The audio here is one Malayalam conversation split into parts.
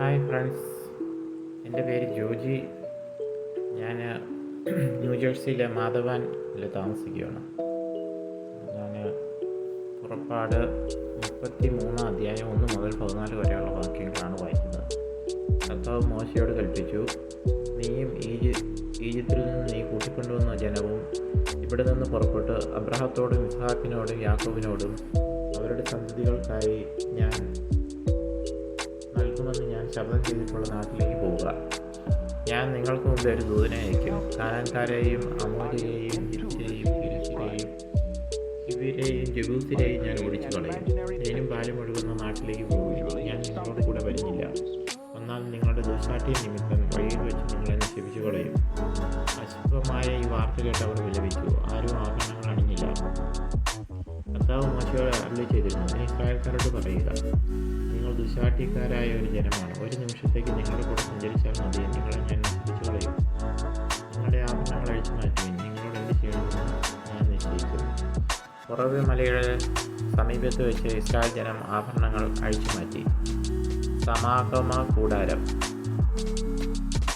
ഹായ് ഫ്രണ്ട്സ് എന്റെ പേര് ജോജി. ഞാൻ ന്യൂജേഴ്സിയിലെ മാധവാനിൽ താമസിക്കുകയാണ്. ഞാൻ പുറപ്പാട് മുപ്പത്തി മൂന്നാം അധ്യായം ഒന്ന് മുതൽ പതിനാല് വരെയുള്ള വാക്യങ്ങളാണ് വായിക്കുന്നത്. കർത്താവ് മോശയോട് കൽപ്പിച്ചു നീയും ഈജി ഈജിപ്തിൽ നിന്ന് നീ കൂട്ടിക്കൊണ്ടുവന്ന ജനവും ഇവിടെ നിന്ന് പുറപ്പെട്ട് അബ്രഹത്തോടും ഇസ്ഹാക്കിനോടും യാക്കോബിനോടും അവരുടെ സന്തതികൾക്കായി ഞാൻ നൽകുമെന്ന് ശബ്ദം ചെയ്തിട്ടുള്ള നാട്ടിലേക്ക് പോവുക. ഞാൻ നിങ്ങൾക്ക് മുമ്പ് ഒരു ദൂതനെ അയക്കും. കാനാൻകാരെയും അമോരിയെയും ഹിറ്റിരെയും ഫിരിസിരെയും ഇവരെയും ജബൂസിരെയും ഞാൻ ഓടിച്ചു കളയും. തേനും പാലും ഒഴുകുന്ന നാട്ടിലേക്ക് പോകുകയും ഞാൻ നിങ്ങളോട് കൂടെ വരുന്നില്ല. എന്നാൽ നിങ്ങളുടെ ദുശാഠ്യ നിമിത്തം വഴിയിൽ വെച്ച് നിങ്ങളെ നശിപ്പിച്ചു കളയും. അശുഭമായ ഈ വാർത്ത കേട്ട് അവർ വിലപിച്ചു. ആരും ആഭരണങ്ങൾ അണിഞ്ഞില്ല. കർത്താവ് മോശയോട് അരുളി ചെയ്തിരുന്നു. നീ ഇസ്രായേൽക്കാരോട് പറയുക. നിങ്ങൾ ദുശാഠ്യക്കാരായ ഒരു ജനമാണ്. ഒരു നിമിഷത്തേക്ക് നിങ്ങളുടെ കൂടെ സഞ്ചരിച്ചാൽ മതി. നിങ്ങളെ ഞാൻ നശിപ്പിച്ചു കളയും. നിങ്ങളുടെ ആഭരണങ്ങൾ അഴിച്ചു മാറ്റുവിൻ നിങ്ങളോട് എന്ത് ചെയ്യണമെന്ന് ഞാൻ നിശ്ചയിക്കും. പുറവെ മലയുടെ സമീപത്ത് വെച്ച് ഇസ്രായേൽ ജനം ആഭരണങ്ങൾ അഴിച്ചു മാറ്റി. സമാഗമ കൂടാരം.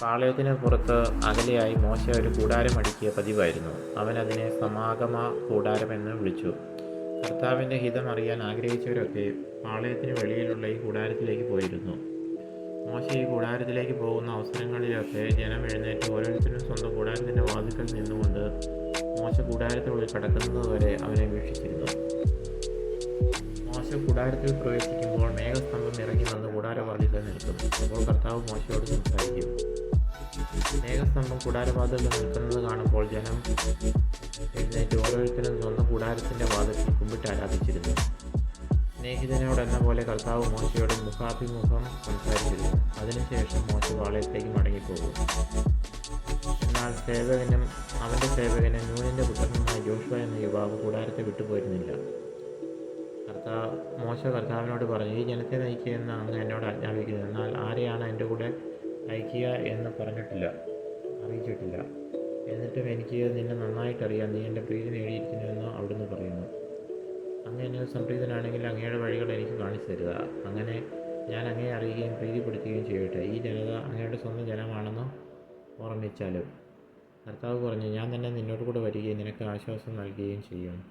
പാളയത്തിന് പുറത്ത് അകലെയായി മോശ ഒരു കൂടാരം അടുക്കിയ പതിവായിരുന്നു. അവൻ അതിനെ സമാഗമ കൂടാരം എന്ന് വിളിച്ചു. കർത്താവിന്റെ ഹിതം അറിയാൻ ആഗ്രഹിച്ചവരൊക്കെ പാളയത്തിന് വെളിയിലുള്ള ഈ കൂടാരത്തിലേക്ക് പോയിരുന്നു. മോശ ഈ കൂടാരത്തിലേക്ക് പോകുന്ന അവസരങ്ങളിലൊക്കെ ജനം എഴുന്നേറ്റ് ഓരോരുത്തരും സ്വന്തം കൂടാരത്തിന്റെ വാതിക്കൽ നിന്നുകൊണ്ട് മോശ കൂടാരത്തിനുള്ളിൽ കടക്കുന്നതുവരെ അവനെ വീക്ഷിച്ചിരുന്നു. മോശ കൂടാരത്തിൽ പ്രവേശിക്കുമ്പോൾ മേഘസ്തംഭം ഇറങ്ങി വന്ന് കൂടാരവാതിക്കൽ നിൽക്കും. അപ്പോൾ കർത്താവ് മോശയോട് സംസാരിക്കും. മേഘസ്തംഭം കൂടാരവാതിൽ നിൽക്കുന്നത് കാണുമ്പോൾ ജനം എഴുന്നേറ്റ് ഓരോരുത്തരും കൂടാരത്തിന്റെ വാതിൽ കുമ്പിട്ട് ആരാധിച്ചിരുന്നു. സ്നേഹിതനോടെന്ന പോലെ കർത്താവ് മോശയോട് മുഖാഭിമുഖം സംസാരിച്ചിരുന്നു. അതിനുശേഷം മോശ വാളയത്തേക്ക് മടങ്ങിപ്പോകും. എന്നാൽ സേവകനും അവന്റെ സേവകനെ നൂനിന്റെ പുത്രനുമായ ജോഷുവ എന്ന യുവാവ് കൂടാരത്തെ വിട്ടുപോയിരുന്നില്ല കർത്താവ് മോശ കർത്താവിനോട് പറഞ്ഞു ഈ ജനത്തെ നയിക്കുക എന്ന് അങ്ങ് എന്നോട് ആജ്ഞാപിക്കുന്നത്. എന്നാൽ ആരെയാണ് എന്റെ കൂടെ നയിക്കുക എന്ന് പറഞ്ഞിട്ടില്ല അറിയിച്ചിട്ടില്ല. എന്നിട്ടും എനിക്ക് നിന്നെ നന്നായിട്ടറിയാം. നീ എന്റെ പ്രീതി നേടിയിരിക്കുന്നുവെന്ന് അവിടുന്ന് പറയുന്നു. അങ്ങ് എന്നെ സംപ്രീതനാണെങ്കിൽ അങ്ങയുടെ വഴികൾ എനിക്ക് കാണിച്ചു തരിക. അങ്ങനെ ഞാൻ അങ്ങയെ അറിയുകയും പ്രീതിപ്പെടുത്തുകയും ചെയ്യട്ടെ. ഈ ജനത അങ്ങയുടെ സ്വന്തം ജനമാണെന്ന് ഓർമ്മിച്ചാലും. കർത്താവ് പറഞ്ഞു ഞാൻ തന്നെ നിന്നോട് കൂടെ വരികയും നിനക്ക് ആശ്വാസം നൽകുകയും ചെയ്യും.